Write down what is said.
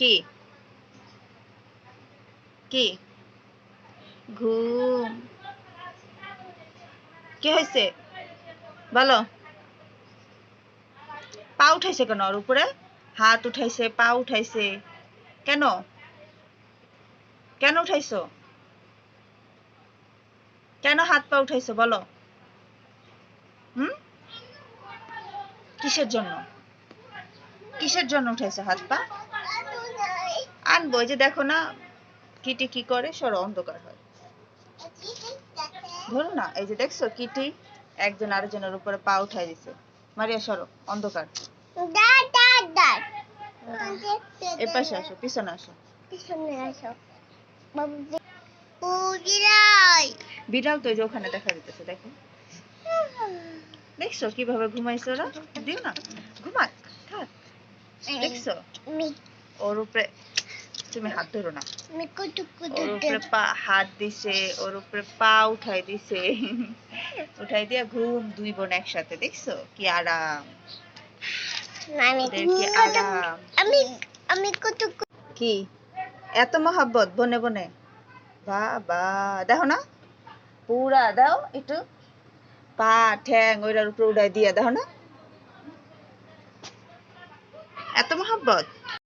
কি? কি? ঘুম। কি হয়েছে বলো। পা উঠাইছে কেন ওর উপরে? হাত উঠাইছে, পা উঠাইছে। কেন? কেন উঠাইছো? কেন হাত পা উঠাইছো? বলো। হুম? কিসের জন্য? কিসের জন্য উঠাইছো হাত পা? এই যে দেখো না, কিটি কি করে? সরো, অন্ধকার হয়। ধরো না, এই যে দেখছ, কিটি একজন আরেকজনের উপরে পা উঠাই দিছে। মারিয়া, সরো, অন্ধকার. এ আসো, পিছনে আসো। বিড়াল তো ওখানে দেখা দিতেছে, দেখো। দেখছ কীভাবে ঘুমাইছে ওরা? দিও না। ঘুমাক, থাক। দেখছ? ওর উপরে তুমি হাত ধরো না। ওর উপরে পা হাত দিছে ওর উপরে পা উঠাই দিছে। উঠাই দিয়া ঘুম দুই বোন একসাথে দেখছ? কি আরাম। আমি আমি কুটু কি? এত মহাব্বত বনে বনে। বাবা দেখো না। পুরা দাও একটু। পা ঠ্যাং ওইটার উপরে উড়াই দিয়া দেখো না। এত মহাব্বত।